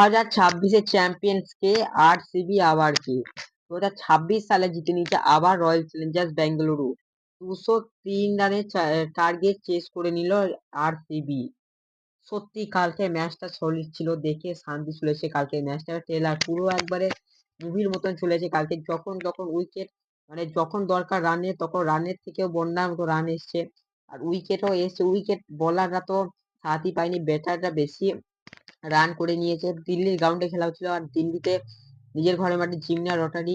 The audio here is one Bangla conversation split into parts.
হাজার ছাব্বিশের চ্যাম্পিয়ন্স কে আরসিবি আবার কি? দু হাজার ছাব্বিশ সালে জিতে নিয়েছে আবার রয়্যাল চ্যালেঞ্জার্স বেঙ্গালুরু দুশো তিন রানের টার্গেট চেস করে নিল আরসিবি সত্যি কালকে ম্যাচটা সলিড ছিল দেখে শান্তি চলেছে কালকে ম্যাচটা। ট্রেলার পুরো একবারে মুভির মতন চলেছে কালকে। যখন যখন উইকেট মানে যখন দরকার রানের তখন রানের থেকেও বন্যার মতো রান এসছে। আর উইকেটও এসছে। উইকেট বলাররা তো সাথই পায়নি, ব্যাটাররা বেশি। রান করে নিয়েছে। দিল্লির গ্রাউন্ডে খেলা হচ্ছিল আর দিল্লিতে নিজের ঘরের মাঠে জিমনা রটারি,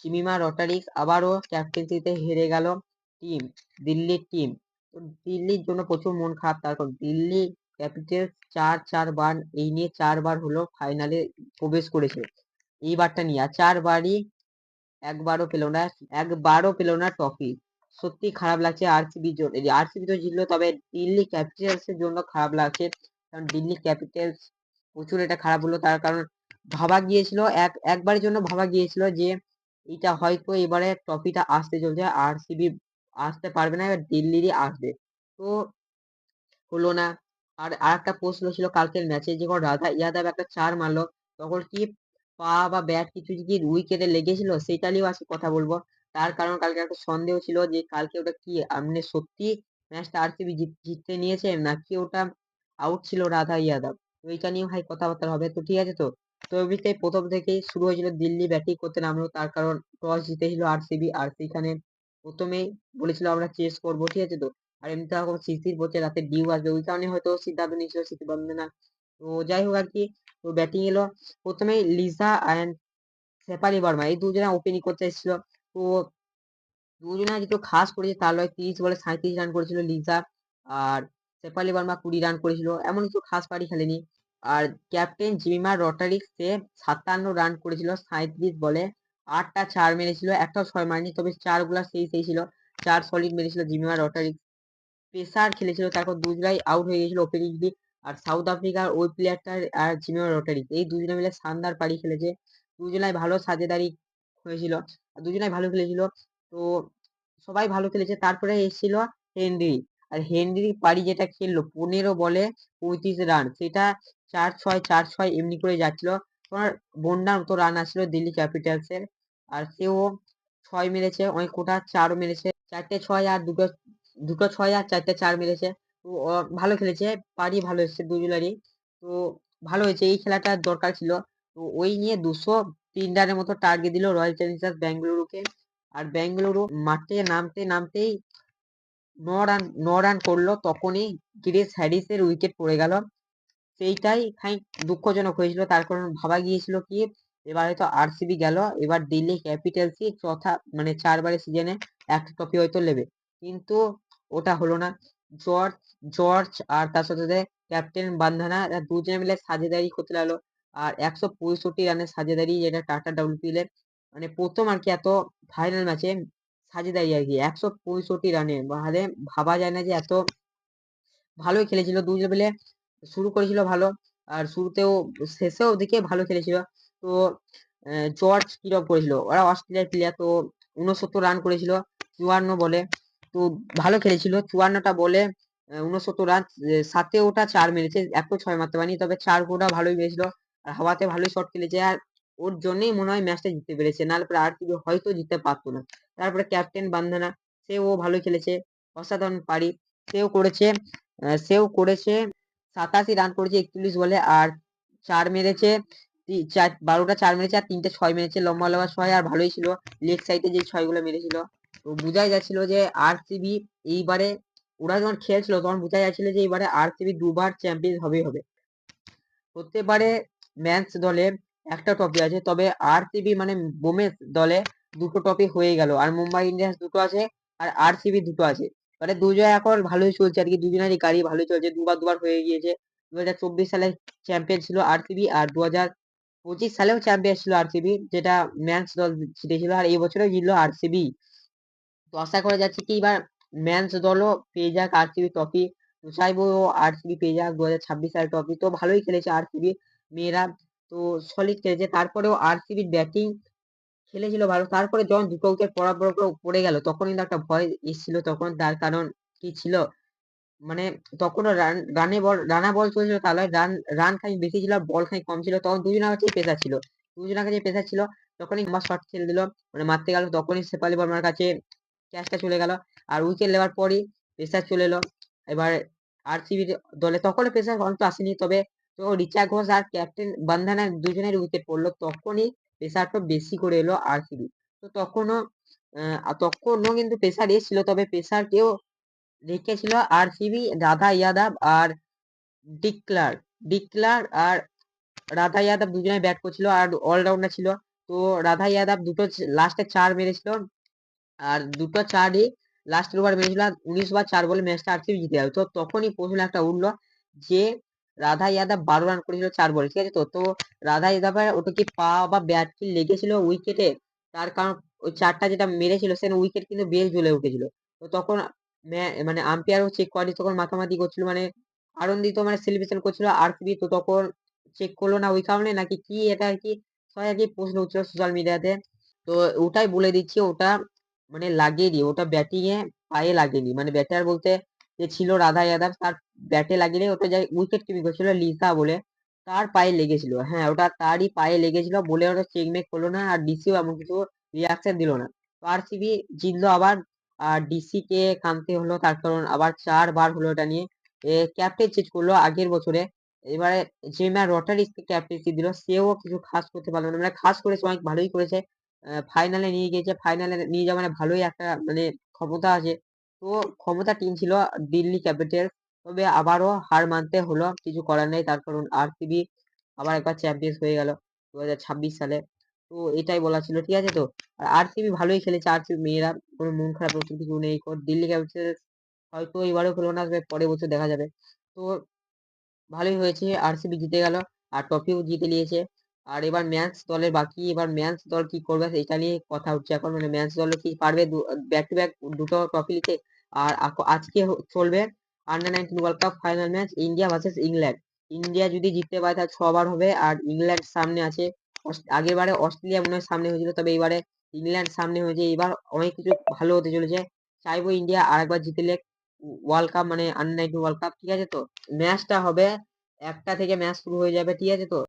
জিমিমা রটারিক্স আবারও ক্যাপ্টেন্সিতে হেরে গেল টিম দিল্লির টিম দিল্লির জন্য প্রচুর মন খারাপ। তারপর দিল্লি ক্যাপিটালস চার চারবার এই নিয়ে চারবার হলো ফাইনালে প্রবেশ করেছে। এইবারটা নিয়ে আর চারবারই একবারও পেল না, একবারও পেল না ট্রফি সত্যি খারাপ লাগছে আরসিবির জন্য আরসিবি তো জিতলো তবে দিল্লি ক্যাপিটালস এর জন্য খারাপ লাগছে। কারণ দিল্লি ক্যাপিটালস প্রচুর এটা খারাপ হলো। তার কারণ ভাবা গিয়েছিল, এক, একবারের জন্য ভাবা গিয়েছিল যে এটা হয়তো এবারে ট্রফিটা আসতে চলছে আরসিবি আসতে পারবে না, এবার দিল্লিরই আসবে। তো হলো না। আর আরেকটা প্রশ্ন ছিল কালকের ম্যাচে যখন রাধা ইয়াদব একটা চার মারলো, তখন কি পা বা ব্যাট কিছু যদি উইকেটে লেগেছিল? সেটা নিয়েও আজকে কথা বলব। তার কারণ কালকে একটা সন্দেহ ছিল যে কালকে ওটা কি মানে সত্যি ম্যাচটা আরসিবি জিততে নিয়েছে, নাকি ওটা আউট ছিল রাধা ইয়াদব তো এইটা নিয়ে ভাই কথাবার্তা হবে। তো ঠিক আছে তো? তো এমনিতে প্রথম থেকেই শুরু হয়েছিল দিল্লি ব্যাটিং করতে নামলো তার কারণ টস জিতেছিল আরসিবি আর সেখানে প্রথমেই বলেছিল আমরা চেস করব, ঠিক আছে তো? আর এমনিতে এখন শিশির পড়ছে রাতে ডিউ আসবে। ওই কারণে হয়তো সিদ্ধান্ত নিয়েছিল শিশির না তো যাই হোক আর কি, তো ব্যাটিং এলো। প্রথমেই লিসা অ্যান্ড শেফালি বর্মা, এই দুজনে ওপেনিং করতে এসেছিল। তো দুজনে যেহেতু খাস করেছে তার লয় তিরিশ বলে সাঁত্রিশ রান করেছিল লিসা। আর শেফালি বর্মা কুড়ি রান করেছিল এমন কিছু খাস পারি খেলেনি। আর ক্যাপ্টেন জিমিমা রটারিক সে সাতান্ন রান করেছিল সাঁত্রিশ বলে আটটা চার মেরেছিল, একটাও ছয় মারেনি, তবে চারগুলা সেই সেই ছিল, চার সলিড মেরেছিল জিমিমা রটারিক পেসার খেলেছিল, তারপর দুজনাই আউট হয়ে গেছিল ওপেনিং দিয়ে আর সাউথ আফ্রিকার ওই প্লেয়ারটার আর জিমিমা রটারিক এই দুজনে মিলে শানদার পারি খেলেছে দুজনাই ভালো সাজেদারি হয়েছিল দুজনাই ভালো খেলেছিল, তো সবাই ভালো খেলেছে, তারপরে এসেছিল হেনরি আর হেনরি পারি যেটা খেললো, পনেরো বলে পঁয়ত্রিশ রান। সেটা চার ছয় চার ছয় এমনি করে যাচ্ছিল। তোমার বন্যার মতো রান আসছিল দিল্লি ক্যাপিটালস এর আর সেও ছয় মেরেছে, অনেক কোটা চারও মেরেছে। চারটে ছয় আর দুটো দুটো ছয় আর চারটে চার মেরেছে। তো ভালো খেলেছে পারি ভালো এসেছে দুজনেরই। তো ভালো হয়েছে, এই খেলাটা দরকার ছিল। তো ওই নিয়ে দুশো তিন রানের মতো টার্গেট দিল রয়্যাল চ্যালেঞ্জার্স বেঙ্গালুরুকে আর বেঙ্গালুরু মাঠে নামতে, নামতেই ন রান ন রান করল। তখনই গ্রেস হ্যারিসের উইকেট পড়ে গেল। সেইটাই খানিক দুঃখজনক হয়েছিল। তার কারণ ভাবা গিয়েছিল কি, এবার হয়তো আরসিবি গেল। এবার দিল্লি ক্যাপিটালসই চথা মানে চারবারের সিজনে একটা ট্রফি হয়তো নেবে। কিন্তু ওটা হলো না। জর্জ জর্জ আর তার সাথে ক্যাপ্টেন বান্ধানা দুজনে মিলে সাজেদারি করতে লাগল। আর একশো পঁয়ষট্টি রানের সাজেদারি যেটা টাটা ডাব্লিউপিএল এর মানে প্রথম আর কি এত ফাইনাল ম্যাচে সাজেদারি আর কি। একশো পঁয়ষট্টি রানে। মানে ভাবা যায় না যে এত ভালোই খেলেছিল। দুজন মিলে শুরু করেছিল ভালো আর শুরুতেও শেষেও দিকে ভালো খেলেছিল। তো জর্জ কিরম করেছিল? ওরা অস্ট্রেলিয়ার প্লেয়ার তো উনসত্তর রান করেছিল, চুয়ান্ন বলে। তো ভালো খেলেছিল। চুয়ান্নটা বলে উনসত্তর রান। সাতে ওটা চার মেরেছে, এত ছয় মারতে পারেনি। তবে চার গোটা ভালোই মেরেছিল। আর হাওয়াতে ভালোই শট খেলেছে। আর ওর জন্যই মনে হয় ম্যাচটা জিততে পেরেছে। নাহলে পরে আর কিছু হয়তো জিততে পারতো না। তারপরে ক্যাপ্টেন বান্ধনা, সেও ভালো খেলেছে। অসাধারণ পারি। সেও করেছে সেও করেছে সাতাশি রান করেছে একচল্লিশ বলে আর চার মেরেছে। চার, বারোটা চার মেরেছে আর তিনটে ছয় মেরেছে। লম্বা লম্বা ছয় আর ভালোই ছিল। লেগ সাইডে যে ছয়গুলো মেরেছিল। তো বোঝাই যাচ্ছিল যে আর সিবি এইবারে, ওরা যখন খেলছিল তখন বোঝা যাচ্ছিল যে এইবারে আর সিবি দুবার চ্যাম্পিয়ন হবে। হবে প্রত্যেকবারে ম্যাচ দলে একটা ট্রফি আছে। তবে আর সিবি মানে বোমেস দলে দুটো ট্রফি হয়ে গেল। আর মুম্বাই ইন্ডিয়ান্স দুটো আছে আর আর সিবি দুটো আছে। মানে দুজন এখন ভালোই চলছে আর কি। দুজনেরই গাড়ি ভালোই চলছে। দুবার দুবার হয়ে গিয়েছে। দু হাজার চব্বিশ সালে চ্যাম্পিয়ন ছিল আর সিবি আর দু হাজার পঁচিশ সালেও চ্যাম্পিয়ন ছিল আর সিবি যেটা ম্যান্স দল জিতেছিল। আর এই বছরেও জিতলো আর সিবি তো আশা করা যাচ্ছে কি এবার ম্যাচ দলও পেয়ে যাক আর সিবি ট্রফি চাইব আর সিবি পেয়ে যাক। দু হাজার ছাব্বিশ সালের ট্রফি তো ভালোই খেলেছে আর সিবি মেয়েরা তো সলিড খেলেছে। তারপরেও আর সিবির ব্যাটিং খেলেছিল ভালো। তারপরে যখন দুটো উইকেট পড়া পর পড়ে গেল তখন কিন্তু একটা ভয় এসেছিল। তখন তার কারণ কি ছিল? মানে তখনও রান রানে বল রানা বল চলছিল, তাহলে রান রান খানি বেশি ছিল বল খানি কম ছিল। তখন দুজনের কাছেই পেসার ছিল। দুজনের কাছে পেসার ছিল। তখনই লম্বা শট ছেড়ে দিল। মানে মারতে গেল, তখনই শেফালি বর্মার কাছে ক্যাচটা চলে গেল। আর উইকেট নেওয়ার পরই পেসার চলে এলো। এবার আরসিবি দলে তখনও পেসার অন্ত আসেনি, তবে তো রিচা ঘোষ আর ক্যাপ্টেন বান্ধানা দুজনের উইকেট পড়ল। তখনই পেসারটা বেশি করে এলো আর আরসিবি। তো তখনও তখনও কিন্তু পেসার এসেছিল, তবে পেসারকেও রেখেছিল আর আরসিবি, রাধা ইয়াদব আর ডিক্লার ডিক্লার আর রাধা ইয়াদব দুজনে ব্যাট করছিল আর অলরাউন্ডার ছিল। তো রাধা ইয়াদব দুটো লাস্টে চার মেরেছিল আর দুটো চারই লাস্টের ওভার মেরেছিল। উনিশ বার চার বলে ম্যাচটা আর আরসিবি জিতে যাবে তো তখনই প্রশ্ন একটা উঠল যে রাধা ইয়াদব বারো রান করেছিল চার বলে ঠিক আছে তো? তো রাধা ইয়াদবের ওটা কি পা বা ব্যাট কি লেগেছিল উইকেটে তার কারণ ওই চারটা যেটা মেরেছিল সেখানে উইকেট কিন্তু বেশ জ্বলে উঠেছিল। তো তখন মানে আম্পায়ারও চেক করেনি, তখন মাথামাতি করছিল মানে আনন্দিত মানে সেলিব্রেশন করছিল। আরসিবি তো তখন চেক করল না ওই কারণে? নাকি কি এটা আর কি? সবাই আর কি প্রশ্ন উঠছিল সোশ্যাল মিডিয়াতে তো। ওটাই বলে দিচ্ছি, ওটা মানে লাগিয়ে দিয়ে ওটা ব্যাটিং এ পায়ে লাগেনি মানে ব্যাটার বলতে যে ছিল রাধা ইয়াদব, তার ব্যাটে লাগেনি ওটা যাই উইকেট কিপিং করছিল লিসা বলে। তার পায়ে লেগেছিল হ্যাঁ ওটা তারই পায়ে লেগেছিল বলে ওটা চেক মেক করল না, আর ডিসিও এমন কিছু রিয়াকশন দিল না। তো আরসিবি জিতলো আবার, আর ডিসি কে হলো তার কারণ আবার চারবার হলো এটা নিয়ে। ক্যাপ্টেন চেঞ্জ করল আগের বছরে, এবারে যে ম্যাচ রটারিস কে ক্যাপ্টেন্সি দিল, সেও কিছু খাস করতে পারল না। মানে খাস করেছে অনেক ভালোই করেছে ফাইনালে নিয়ে গিয়েছে ফাইনালে নিয়ে যাওয়া মানে ভালোই একটা মানে ক্ষমতা আছে। তো ক্ষমতা টিম ছিল দিল্লি ক্যাপিটালস তবে আবারও হার মানতে হলো, কিছু করার নেই। তার কারণ আরসিবি আবার একবার চ্যাম্পিয়ন্স হয়ে গেল দু হাজার ছাব্বিশ সালে। তো এটাই বলা ছিল, ঠিক আছে তো? আর আরসিবি ভালোই খেলেছে, আর আরসিবি মেয়েরা কোনো মন খারাপ কিছু নেই। দিল্লি ক্যাপিটালস হয়তো এবারও খেলো না পরের বছর দেখা যাবে। তো ভালোই হয়েছে আরসিবি জিতে গেল, আর ট্রফিও জিতে নিয়েছে। আর এবার ম্যাচ দলের বাকি, এবার ম্যাচ দল কি করবে এটা নিয়ে কথা উঠছে এখন। মানে ম্যাচ দল কি পারবে ব্যাক টু ব্যাক দুটো ট্রফি নিতে? আর আজকে চলবে under nineteen world cup final match India versus England India যদি জিততে পারে, তাহলে ছবার হবে। আর ইংল্যান্ড সামনে আছে। আগের বারে অস্ট্রেলিয়া মনে হয় সামনে হয়েছিল, তবে এবারে ইংল্যান্ড সামনে হয়েছে। এবার অনেক কিছু ভালো হতে চলেছে। চাইব ইন্ডিয়া আরেকবার জিতলে ওয়ার্ল্ড কাপ মানে আন্ডার নাইনটিন ওয়ার্ল্ড কাপ ঠিক আছে তো? ম্যাচটা হবে, একটা থেকে ম্যাচ শুরু হয়ে যাবে, ঠিক আছে তো?